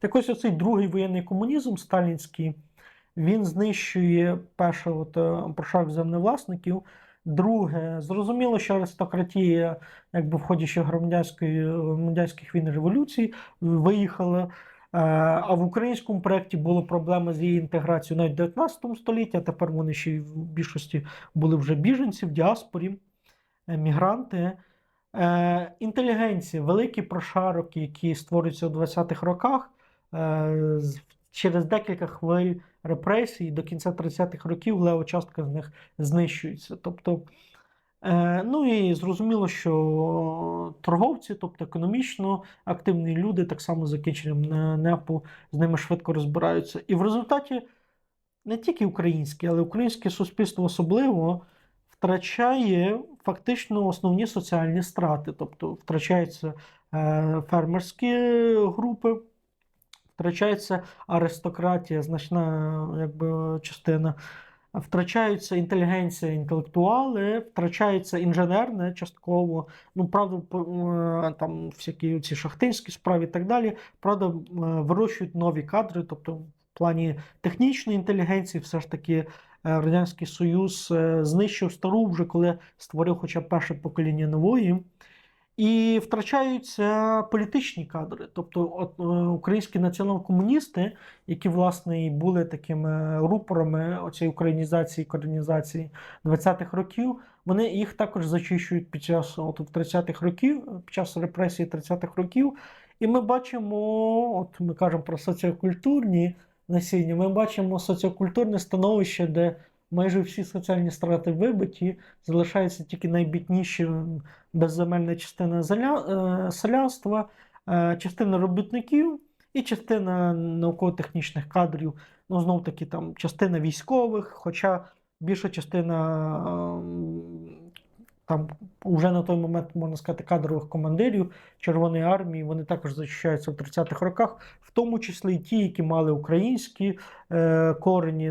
Так ось оцей другий воєнний комунізм сталінський, він знищує перше, от, е, прошарок землевласників. Друге, зрозуміло, що аристократія, якби в ході ще громадянської громадянських війн і революцій, виїхала. Е, А в українському проєкті були проблеми з її інтеграцією навіть в 19 столітті, а тепер вони ще й в більшості були вже біженці в діаспорі, е, мігранти. Інтелігенція, великий прошарок, який створюється у 20-х роках, через декілька хвиль репресій до кінця 30-х років лева частка з них знищується. Тобто, е, ну і зрозуміло, що торговці, тобто економічно активні люди, так само з закінченням НЕПу, з ними швидко розбираються. І в результаті не тільки українське, але українське суспільство особливо втрачає фактично основні соціальні страти. Тобто втрачаються е, фермерські групи, втрачається аристократія, значна якби, частина. Втрачаються інтелігенція, інтелектуали, втрачається інженерне частково. Ну, правда, е, там всякі ці шахтинські справи і так далі. Правда, е, вирощують нові кадри, тобто в плані технічної інтелігенції, все ж таки е, Радянський Союз знищив стару вже коли створив хоча перше покоління нової. І втрачаються політичні кадри. Тобто, от, е, українські націонал-комуністи, які власне і були такими рупорами оцієї українізації, коренізації 20-х років, вони їх також зачищують під час от, 30-х років, під час репресій 30-х років. І ми бачимо, от ми кажемо про соціокультурні насіння, ми бачимо соціокультурне становище, де майже всі соціальні страти вибиті, залишається тільки найбідніші безземельна частина е, селянства, е, частина робітників і частина науково-технічних кадрів. Ну, знов таки, там частина військових, хоча більша частина ем, там вже на той момент, можна сказати, кадрових командирів Червоної армії, вони також захищаються в 30-х роках, в тому числі і ті, які мали українські е, корені.